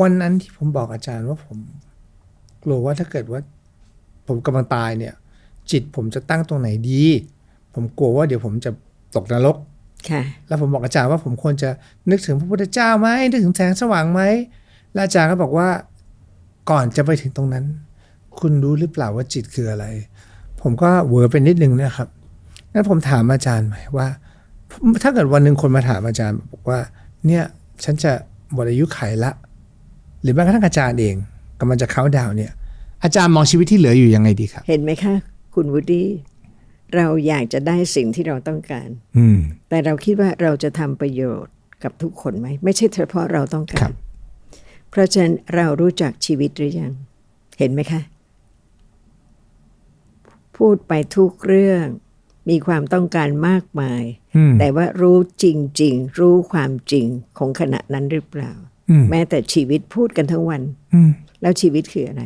วันนั้นที่ผมบอกอาจารย์ว่าผมกลัวว่าถ้าเกิดว่า ผมกำลังตายเนี่ย จิตผมจะตั้งตรงไหนดี ผมกลัวว่าเดี๋ยวผมจะตกนรกค่ะแล้วผมบอกอาจารย์ว่าผมควรจะนึกถึงพระพุทธเจ้าไหมนึกถึงแสงสว่างไหมแล้วอาจารย์ก็บอกว่าก่อนจะไปถึงตรงนั้น คุณรู้หรือเปล่าว่าจิตคืออะไร ผมก็เวอร์ไปนิดนึงนะครับงั้นผมถามอาจารย์ใหม่ว่า ถ้าเกิดวันหนึ่งคนมาถามอาจารย์บอกว่า เนี่ยฉันจะหมดอายุไขละ หรือแม้กระทั่งอาจารย์เองกำลังจะเข้าดาวน์เนี่ย อาจารย์มองชีวิตที่เหลืออยู่ยังไงดีครับ เห็นไหมคะ คุณวูดดี้เราอยากจะได้สิ่งที่เราต้องการ อืม แต่เราคิดว่าเราจะทำประโยชน์กับทุกคนไหม ไม่ใช่เฉพาะเราต้องครัการบ เพราะฉะนั้นเรารู้จักชีวิตหรือยัง เห็นไหมคะ พูดไปทุกเรื่อง มีความต้องการมากมาย อืมแต่ว่ารู้จริง ๆ รู้ความจริงของขณะนั้นหรือเปล่าอืม แม้แต่ชีวิตพูดกันทั้งวันอืมแล้วชีวิตคืออะไร